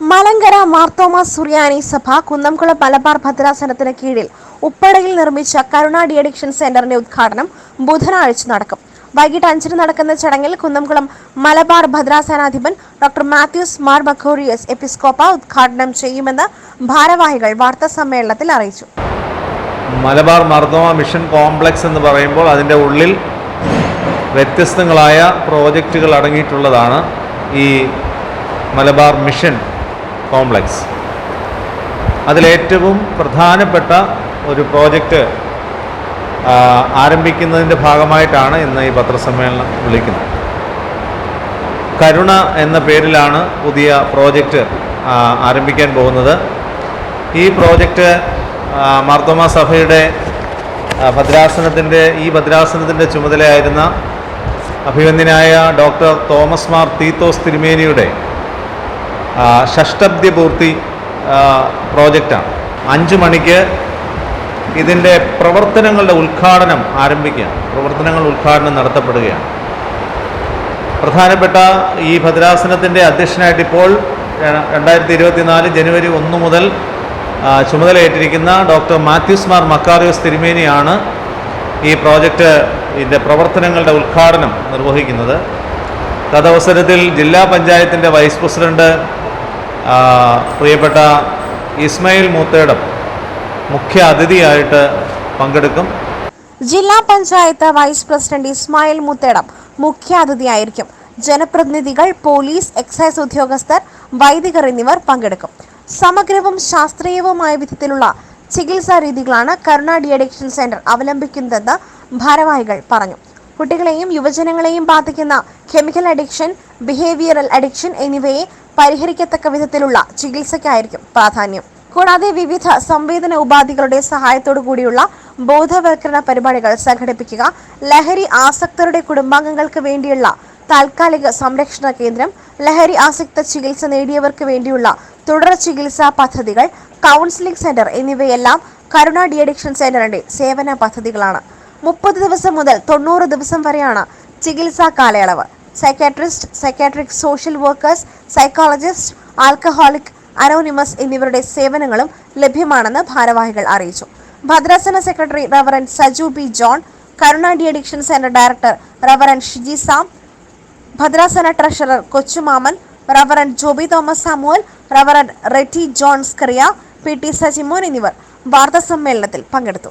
മാർത്തോമ സുറിയാനി സഭ കുന്നംകുളം മലബാർ ഭദ്രാസനത്തിന് കീഴിൽ ഉപ്പടയിൽ നിർമ്മിച്ച കരുണ ഡി അഡിക്ഷൻ സെന്ററിന്റെ ഉദ്ഘാടനം ബുധനാഴ്ച നടക്കും. വൈകിട്ട് അഞ്ചിന് നടക്കുന്ന ചടങ്ങിൽ കുന്നംകുളം മലബാർ ഭദ്രാസനാധിപൻ ഡോക്ടർ മാത്യൂസ് മാർ ബഖോറിയസ് എപ്പിസ്കോപ്പ ഉദ്ഘാടനം ചെയ്യുമെന്ന് ഭാരവാഹികൾ വാർത്താ സമ്മേളനത്തിൽ അറിയിച്ചു. മലബാർ മർദ്ദമ മിഷൻ കോംപ്ലക്സ് എന്ന് പറയുമ്പോൾ അതിന്റെ ഉള്ളിൽ വ്യത്യസ്തങ്ങളായ പ്രോജക്റ്റുകൾ അടങ്ങിയിട്ടുള്ളതാണ് ഈ മലബാർ മിഷൻ. കോംപ്ലക്സ്. അതിലേറ്റവും പ്രധാനപ്പെട്ട ഒരു പ്രോജക്റ്റ് ആരംഭിക്കുന്നതിന്റെ ഭാഗമായിട്ടാണ് ഇന്ന് ഈ പത്രസമ്മേളനം വിളിക്കുന്നത്. കരുണ എന്ന പേരിലാണ് പുതിയ പ്രോജക്റ്റ് ആരംഭിക്കാൻ പോകുന്നത്. ഈ പ്രോജക്റ്റ് മാർത്തോമ സഭയുടെ ഭദ്രാസനത്തിന്റെ ഈ ഭദ്രാസനത്തിന്റെ ചുമതലയായിരുന്ന അഭിവന്ദ്യനായ ഡോക്ടർ തോമസ് മാർ തീത്തോസ് തിരുമേനിയുടെ ഷഷ്ടബ്ദി പൂർത്തി പ്രോജക്റ്റാണ്. അഞ്ച് മണിക്ക് ഇതിന്റെ പ്രവർത്തനങ്ങളുടെ ഉദ്ഘാടനം ആരംഭിക്കുകയാണ്. പ്രവർത്തനങ്ങൾ ഉദ്ഘാടനം നടത്തപ്പെടുകയാണ്. പ്രധാനപ്പെട്ട ഈ ഭദ്രാസനത്തിന്റെ അധ്യക്ഷനായിട്ട് ഇപ്പോൾ രണ്ടായിരത്തി ഇരുപത്തിനാല് ജനുവരി ഒന്ന് മുതൽ ചുമതലയേറ്റിരിക്കുന്ന ഡോക്ടർ മാത്യൂസ് മാർ മക്കാറിയോസ് തിരുമേനിയാണ് ഈ പ്രോജക്റ്റ് ഇതിന്റെ പ്രവർത്തനങ്ങളുടെ ഉദ്ഘാടനം നിർവഹിക്കുന്നത്. തദവസരത്തിൽ ജില്ലാ പഞ്ചായത്തിന്റെ വൈസ് പ്രസിഡന്റ് പ്രിയപ്പെട്ട ഇസ്മയിൽ മൂത്തേടം മുഖ്യ അതിഥിയായിട്ട് പങ്കെടുക്കും. ജില്ലാ പഞ്ചായത്ത് വൈസ് പ്രസിഡന്റ് ഇസ്മായിൽ മുത്തേടം മുഖ്യാതിഥിയായിരിക്കും ജനപ്രതിനിധികൾ പോലീസ് എക്സൈസ് ഉദ്യോഗസ്ഥർ വൈദികർ എന്നിവർ പങ്കെടുക്കും. സമഗ്രവും ശാസ്ത്രീയവുമായ വിധത്തിലുള്ള ചികിത്സാ രീതികളാണ് കരുണ ഡി അഡിക്ഷൻ സെന്റർ അവലംബിക്കുന്നതെന്ന് ഭാരവാഹികൾ പറഞ്ഞു. കുട്ടികളെയും യുവജനങ്ങളെയും ബാധിക്കുന്ന കെമിക്കൽ അഡിക്ഷൻ ബിഹേവിയറൽ അഡിക്ഷൻ എന്നിവയെ പരിഹരിക്കത്തക്ക വിധത്തിലുള്ള ചികിത്സയ്ക്കായിരിക്കും പ്രാധാന്യം. കൂടാതെ വിവിധ സംവേദന ഉപാധികളുടെ സഹായത്തോടു കൂടിയുള്ള ബോധവൽക്കരണ പരിപാടികൾ സംഘടിപ്പിക്കുക ലഹരി ആസക്തരുടെ കുടുംബാംഗങ്ങൾക്ക് വേണ്ടിയുള്ള താൽക്കാലിക സംരക്ഷണ കേന്ദ്രം ലഹരി ആസക്ത ചികിത്സ നേടിയവർക്ക് വേണ്ടിയുള്ള തുടർ ചികിത്സാ പദ്ധതികൾ കൗൺസിലിംഗ് സെന്റർ എന്നിവയെല്ലാം കരുണ ഡി അഡിക്ഷൻ സെന്ററിന്റെ സേവന പദ്ധതികളാണ്. മുപ്പത് ദിവസം മുതൽ തൊണ്ണൂറ് ദിവസം വരെയാണ് ചികിത്സാ കാലയളവ്. Psychiatrist psychiatric social workers psychologist alcoholic anonymous എന്നിവരുടെ സേവനങ്ങളും ലഭ്യമാണെന്ന് ഭാരവാഹികൾ അറിയിച്ചു. ഭദ്രാസന secretary reverend Saju B John Karuna de addiction centre director reverend Shiji Sam ഭദ്രാസന treasurer Kochumaman reverend Joby Thomas Samuel reverend Retty Johns Kariya P T Sajimon എന്നിവർ വാർത്താസമ്മേളനത്തിൽ പങ്കെടുത്തു.